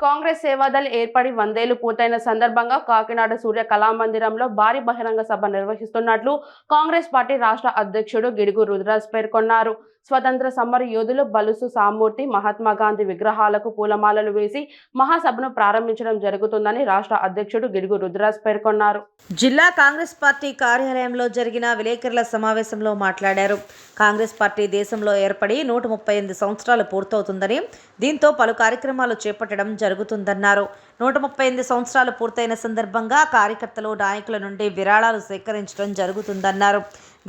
కాంగ్రెస్ సేవాదల్ ఏర్పడి వందేళ్ళు పూర్తయిన సందర్భంగా కాకినాడ సూర్య కళామందిరంలో భారీ బహిరంగ సభ నిర్వహిస్తున్నట్లు కాంగ్రెస్ పార్టీ రాష్ట్ర అధ్యక్షుడు గిడుగు రుద్రాజ్ పేర్కొన్నారు. స్వతంత్ర సమర యోధులు బలుసు సామూర్తి మహాత్మా గాంధీ విగ్రహాలకు పూలమాలలు వేసి మహాసభను ప్రారంభించడం జరుగుతుందని రాష్ట్ర అధ్యక్షుడు గిడుగు రుద్రాజ్ పేర్కొన్నారు. జిల్లా కాంగ్రెస్ పార్టీ కార్యాలయంలో జరిగిన విలేకరుల సమావేశంలో మాట్లాడారు. కాంగ్రెస్ పార్టీ దేశంలో ఏర్పడి నూట ముప్పై ఎనిమిది సంవత్సరాలు పూర్తవుతుందని దీంతో పలు కార్యక్రమాలు చేపట్టడం జరుగుతుందన్నారు. నూట ముప్పై ఎనిమిది సంవత్సరాలు పూర్తయిన సందర్భంగా కార్యకర్తలు నాయకుల నుండి విరాళాలు సేకరించడం జరుగుతుందన్నారు.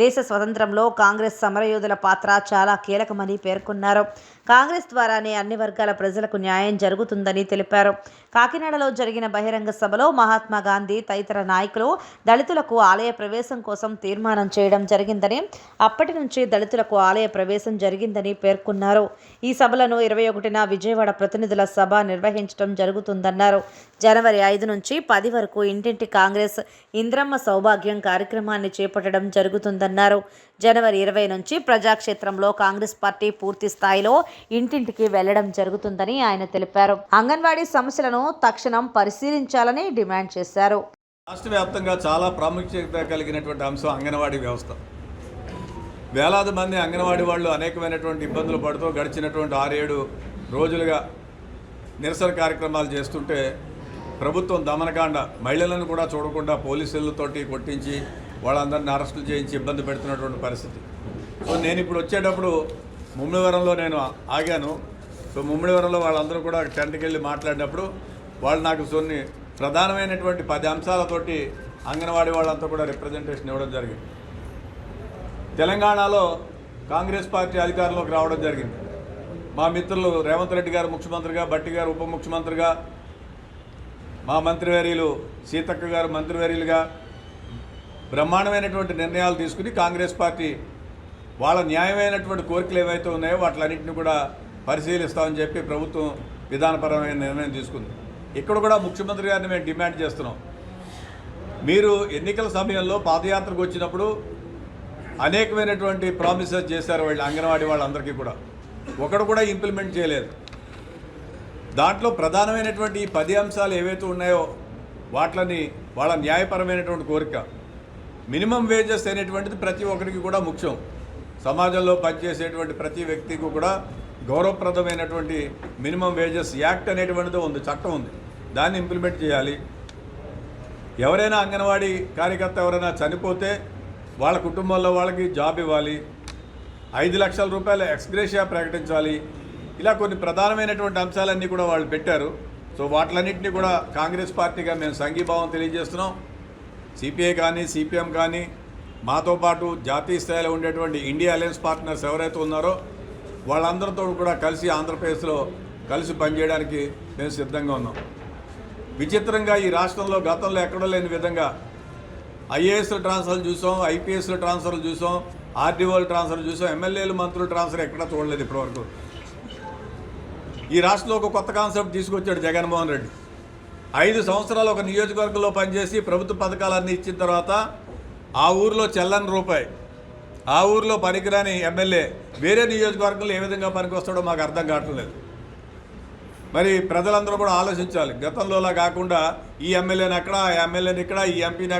దేశ స్వతంత్రంలో కాంగ్రెస్ సమరయోధుల పాత్ర చాలా కీలకమని పేర్కొన్నారు. కాంగ్రెస్ ద్వారానే అన్ని వర్గాల ప్రజలకు న్యాయం జరుగుతుందని తెలిపారు. కాకినాడలో జరిగిన బహిరంగ సభలో మహాత్మా గాంధీ తదితర నాయకులు దళితులకు ఆలయ ప్రవేశం కోసం తీర్మానం చేయడం జరిగిందని అప్పటి నుంచి దళితులకు ఆలయ ప్రవేశం జరిగిందని పేర్కొన్నారు. ఈ సభలను ఇరవై ఒకటిన విజయవాడ ప్రతినిధుల సభ నిర్వహించడం జరుగుతుందన్నారు. జనవరి ఐదు నుంచి పది వరకు ఇంటింటి కాంగ్రెస్ ఇంద్రమ్మ సౌభాగ్యం కార్యక్రమాన్ని చేపట్టడం జరుగుతుందన్నారు. జనవరి ఇరవై నుంచి ప్రజాక్షేత్రంలో కాంగ్రెస్ పార్టీ పూర్తి స్థాయిలో ఇంటింటికి వెళ్ళడం జరుగుతుందని ఆయన తెలిపారు. అంగన్వాడీ సమస్యలను తక్షణం పరిశీలించాలని డిమాండ్ చేశారు. రాష్ట్ర వ్యాప్తంగా చాలా ప్రాముఖ్యత కలిగినటువంటి అంశం అంగన్వాడీ వ్యవస్థ. వేలాది మంది అంగన్వాడీ వాళ్ళు అనేకమైనటువంటి ఇబ్బందులు పడుతూ గడిచినటువంటి ఆరేడు రోజులుగా నిరసన కార్యక్రమాలు చేస్తుంటే ప్రభుత్వం దమనకాండ మహిళలను కూడా చూడకుండా పోలీసులతోటి కొట్టించి వాళ్ళందరినీ అరెస్టులు చేయించి ఇబ్బంది పెడుతున్నటువంటి పరిస్థితి. సో నేను ఇప్పుడు వచ్చేటప్పుడు ముమ్మిడివరంలో నేను ఆగాను. సో ముమ్మిడివరంలో వాళ్ళందరూ కూడా టెంట్కి వెళ్ళి మాట్లాడినప్పుడు వాళ్ళు నాకు కొన్ని ప్రధానమైనటువంటి పది అంశాలతోటి అంగన్వాడీ వాళ్ళంతా కూడా రిప్రజెంటేషన్ ఇవ్వడం జరిగింది. తెలంగాణలో కాంగ్రెస్ పార్టీ అధికారంలోకి రావడం జరిగింది. మా మిత్రులు రేవంత్ రెడ్డి గారు ముఖ్యమంత్రిగా బట్టి గారు ఉప ముఖ్యమంత్రిగా మా మంత్రివర్యులు సీతక్క గారు మంత్రివర్యులుగా బ్రహ్మాండమైనటువంటి నిర్ణయాలు తీసుకుని కాంగ్రెస్ పార్టీ వాళ్ళ న్యాయమైనటువంటి కోరికలు ఏవైతే ఉన్నాయో వాటిలన్నింటినీ కూడా పరిశీలిస్తామని చెప్పి ప్రభుత్వం విధానపరమైన నిర్ణయం తీసుకుంది. ఇక్కడ కూడా ముఖ్యమంత్రి గారిని మేము డిమాండ్ చేస్తున్నాం. మీరు ఎన్నికల సమయంలో పాదయాత్రకు వచ్చినప్పుడు అనేకమైనటువంటి ప్రామిసెస్ చేశారు వాళ్ళు అంగన్వాడీ వాళ్ళందరికీ కూడా. ఒకడు కూడా ఇంప్లిమెంట్ చేయలేదు. దాంట్లో ప్రధానమైనటువంటి ఈ పది అంశాలు ఏవైతే ఉన్నాయో వాటిని వాళ్ళ న్యాయపరమైనటువంటి కోరిక. మినిమం వేజెస్ అనేటువంటిది ప్రతి ఒక్కరికి కూడా ముఖ్యం. సమాజంలో పనిచేసేటువంటి ప్రతి వ్యక్తికి కూడా గౌరవప్రదమైనటువంటి మినిమం వేజెస్ యాక్ట్ అనేటువంటిది ఉంది చట్టం ఉంది. దాన్ని ఇంప్లిమెంట్ చేయాలి. ఎవరైనా అంగన్వాడీ కార్యకర్త ఎవరైనా చనిపోతే వాళ్ళ కుటుంబంలో వాళ్ళకి జాబ్ ఇవ్వాలి. ఐదు లక్షల రూపాయల ఎక్స్గ్రేషియా ప్రకటించాలి. ఇలా కొన్ని ప్రధానమైనటువంటి అంశాలన్నీ కూడా వాళ్ళు పెట్టారు. సో వాటిలన్నింటినీ కూడా కాంగ్రెస్ పార్టీగా మేము సంఘీభావం తెలియజేస్తున్నాం. సిపిఐ కానీ సిపిఎం కానీ మాతో పాటు జాతీయ స్థాయిలో ఉండేటువంటి ఇండియా అలయన్స్ పార్ట్నర్స్ ఎవరైతే ఉన్నారో వాళ్ళందరితో కూడా కలిసి ఆంధ్రప్రదేశ్లో కలిసి పనిచేయడానికి మేము సిద్ధంగా ఉన్నాం. విచిత్రంగా ఈ రాష్ట్రంలో గతంలో ఎక్కడో లేని విధంగా ఐఏఎస్ల ట్రాన్స్ఫర్లు చూసాం ఐపీఎస్ల ట్రాన్స్ఫర్లు చూసాం ఆర్డీఓల ట్రాన్స్ఫర్ చూసాం ఎమ్మెల్యేలు మంత్రులు ట్రాన్స్ఫర్ ఎక్కడా చూడలేదు ఇప్పటివరకు. ఈ రాష్ట్రంలో ఒక కొత్త కాన్సెప్ట్ తీసుకొచ్చాడు జగన్మోహన్ రెడ్డి. ఐదు సంవత్సరాలు ఒక నియోజకవర్గంలో పనిచేసి ప్రభుత్వ పథకాలన్నీ ఇచ్చిన తర్వాత ఆ ఊరిలో చెల్లని రూపాయి ఆ ఊరిలో పనికిరాని ఎమ్మెల్యే వేరే నియోజకవర్గంలో ఏ విధంగా పనికొస్తాడో మాకు అర్థం కావట్లేదు. మరి ప్రజలందరూ కూడా ఆలోచించాలి. గతంలోలా కాకుండా ఈ ఎమ్మెల్యేని అక్కడ ఆ ఎమ్మెల్యేని ఇక్కడ ఈ ఎంపీని